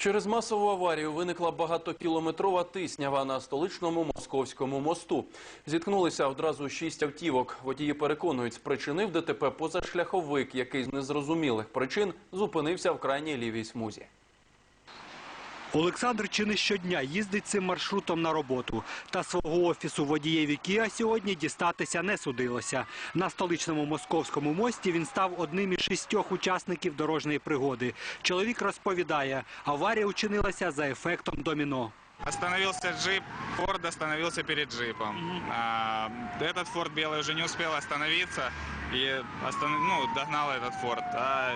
Через масову аварію виникла багатокілометрова тиснява на столичному московському мосту. Зіткнулися одразу шість автівок. Водії переконують, спричинив ДТП позашляховик, який з незрозумілих причин зупинився в крайній лівій смузі. Олександр чи не щодня їздить цим маршрутом на роботу. Та свого офісу водієві Кіа сьогодні дістатися не судилося. На столичному московському мості він став одним із шістьох учасників дорожньої пригоди. Чоловік розповідає, аварія учинилася за ефектом доміно. Остановился джип, Форд остановился перед джипом. А, этот Форд белый уже не успел остановиться и останов- ну, догнал этот Форд. А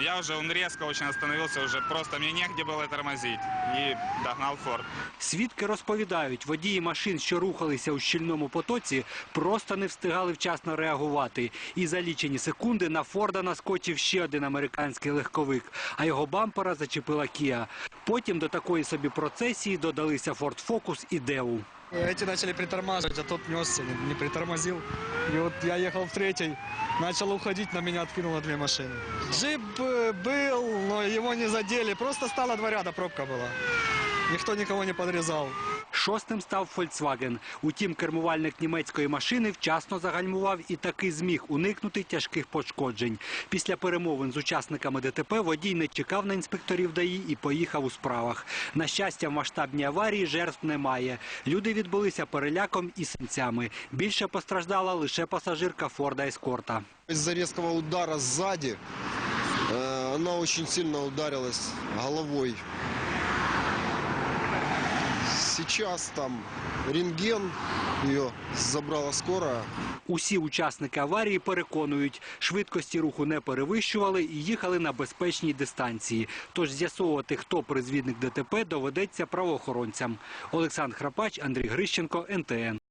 я уже, он резко очень остановился, уже просто мне негде было тормозить. И догнал Форд. Свідки розповідають, водії машин, що рухалися у щільному потоці, просто не встигали вчасно реагувати. І за лічені секунди на Форда наскочив ще один американський легковик, а його бампера зачепила Кіа. Потім до такої собі процесії додалися Ford Focus і Деу. Эти начали притормаживать, а тот несся, не, не притормозил. И вот я ехал в третий, начал уходить, на меня откинуло две машины. Джип э, был, но его не задели, просто стало два ряда, пробка была. Никто никого не подрезал. Шостим став Volkswagen. Утім, кермувальник німецької машини вчасно загальмував і таки зміг уникнути тяжких пошкоджень. Після перемовин з учасниками ДТП водій не чекав на інспекторів ДАІ і поїхав у справах. На щастя, в масштабній аварії жертв немає. Люди відбулися переляком і синцями. Більше постраждала лише пасажирка Форда Ескорта. Из-за резкого удара сзади э, она очень сильно ударилась головой. Сейчас там рентген, ее забрала скорая. Усі учасники аварії переконують, швидкості руху не перевищували і їхали на безпечній дистанції. Тож з'ясовувати, хто призвідник ДТП, доведеться правоохоронцям. Олександр Храпач, Андрій Грищенко, НТН.